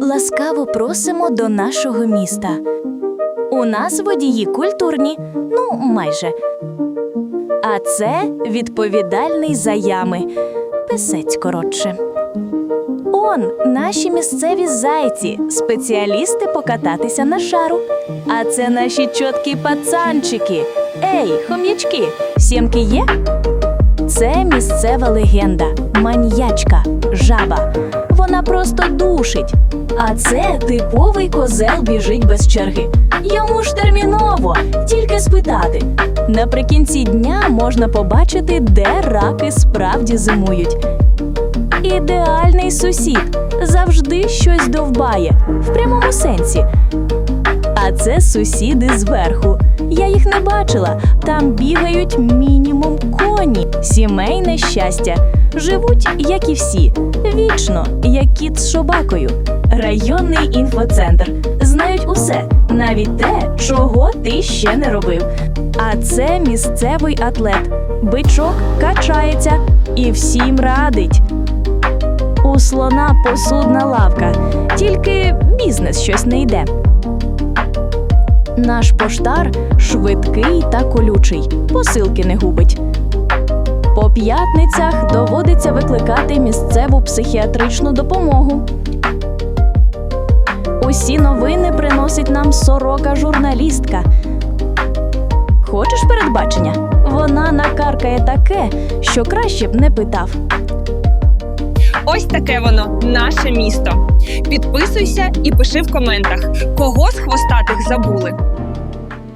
Ласкаво просимо до нашого міста. У нас водії культурні, ну майже. А це відповідальний за ями. Писець коротше. Он наші місцеві зайці, спеціалісти покататися на шару. А це наші чоткі пацанчики. Ей, хом'ячки, сімки є? Це місцева легенда, маньячка, жаба. Вона просто душить. А це типовий козел біжить без черги. Йому ж терміново, тільки спитати. Наприкінці дня можна побачити, де раки справді зимують. Ідеальний сусід завжди щось довбає в прямому сенсі. А це сусіди зверху. Я їх не бачила. Там бігають мінімум коні. Сімейне щастя. Живуть, як і всі, вічно, як кіт з собакою. Районний інфоцентр. Знають усе, навіть те, чого ти ще не робив. А це місцевий атлет. Бичок качається і всім радить. У слона посудна лавка, тільки бізнес щось не йде. Наш поштар швидкий та колючий, посилки не губить. По п'ятницях доводиться викликати місцеву психіатричну допомогу. Усі новини приносить нам сорока журналістка. Хочеш передбачення? Вона накаркає таке, що краще б не питав. Ось таке воно, наше місто. Підписуйся і пиши в коментах, кого з хвостатих забули.